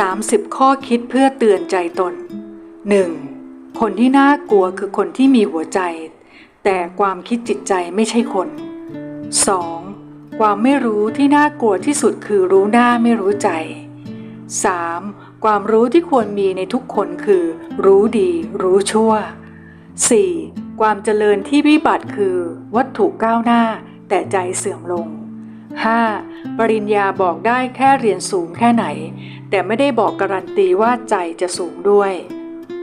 30 ข้อคิดเพื่อเตือนใจตน 1. คนที่น่ากลัวคือคนที่มีหัวใจ แต่ความคิดจิตใจไม่ใช่คน 2. ความไม่รู้ที่น่ากลัวที่สุดคือรู้หน้าไม่รู้ใจ 3. ความรู้ที่ควรมีในทุกคนคือ รู้ดี รู้ชั่ว 4. ความเจริญที่วิบัติคือ วัตถุก้าวหน้า แต่ใจเสื่อมลง 5. ปริญญาบอกได้แค่เรียนสูงแค่ไหน แต่ไม่ได้บอกการันตีว่าใจจะสูงด้วย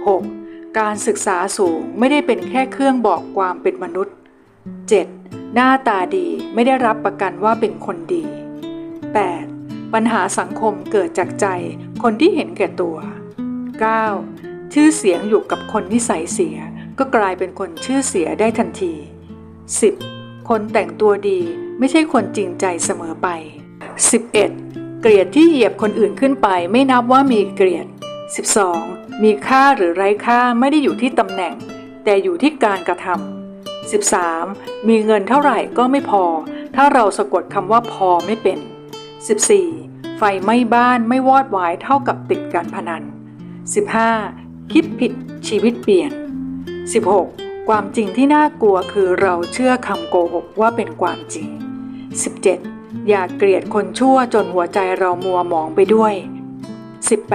6. การศึกษาสูงไม่ได้เป็นแค่เครื่องบอกความเป็นมนุษย์ 7. หน้าตาดีไม่ได้รับประกันว่าเป็นคนดี 8. ปัญหาสังคมเกิดจากใจ คนที่เห็นแก่ตัว 9. ชื่อเสียงอยู่กับคนนิสัยเสีย ก็กลายเป็นคนชื่อเสียได้ทันที 10. คนแต่งตัวดีไม่ใช่คนจริงใจเสมอไป 11. เกลียดที่เหยียบคนอื่นขึ้นไปไม่นับว่ามีเกลียด 12. มีค่าหรือไร้ค่าไม่ได้อยู่ที่ตำแหน่ง แต่อยู่ที่การกระทำ 13. มีเงินเท่าไหร่ก็ไม่พอ ถ้าเราสะกดคำว่าพอไม่เป็น 14. ไฟไหม้บ้านไม่วอดวายเท่ากับติดการพนัน 15. คิดผิดชีวิตเปลี่ยน 16. ความจริงที่น่ากลัวคือเราเชื่อคำโกหกว่าเป็นความจริง 17. อย่าเกลียดคนชั่วจนหัวใจเรามัวหมองไปด้วย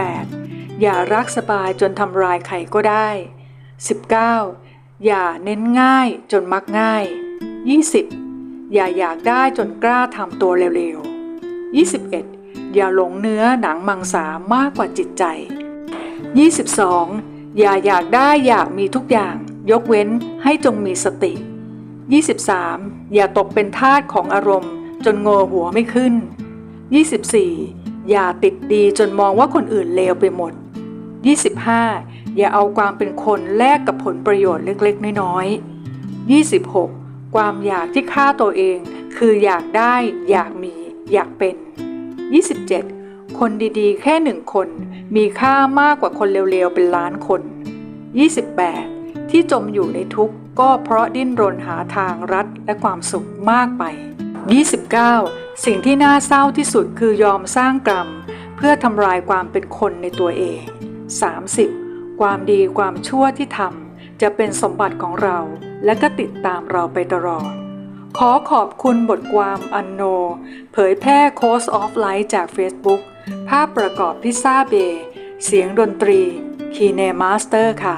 18. อย่ารักสบายจนทำลายใครก็ได้ 19. อย่าเน้นง่ายจนมักง่าย 20. อย่าอยากได้จนกล้าทำตัวเร็วๆ 21. อย่าหลงเนื้อหนังมังสามากกว่าจิตใจ 22. อย่าอยากได้อยากมีทุกอย่าง ยกเว้นให้จงมีสติ 23. อย่าตกเป็นทาสของอารมณ์ จนโงหัวไม่ขึ้น 24. อย่าติดดีจนมองว่าคนอื่นเลวไปหมด 25. อย่าเอาความเป็นคนแลกกับผลประโยชน์เล็กๆ น้อยๆ 26. ความอยากที่ฆ่าตัวเอง คืออยากได้ อยากมี อยากเป็น 27. คนดีๆ แค่หนึ่งคน มีค่ามากกว่าคนเร็วๆ เป็นล้านคน 28. ที่จมอยู่ในทุกข์ก็เพราะดิ้นรนหาทางรัดและความสุขมากไป 29. สิ่งที่น่าเศร้าที่สุดคือยอมสร้างกรรม เพื่อทำลายความเป็นคนในตัวเอง 30. ความดีความชั่วที่ทำจะเป็นสมบัติของเราและก็ติดตามเราไปตลอด ขอขอบคุณบทความอันโน เผยแพร่โค้ชออฟไลท์จาก Facebook ภาพประกอบพิซซ่าเบ เสียงดนตรีคีเนมาสเตอร์ค่ะ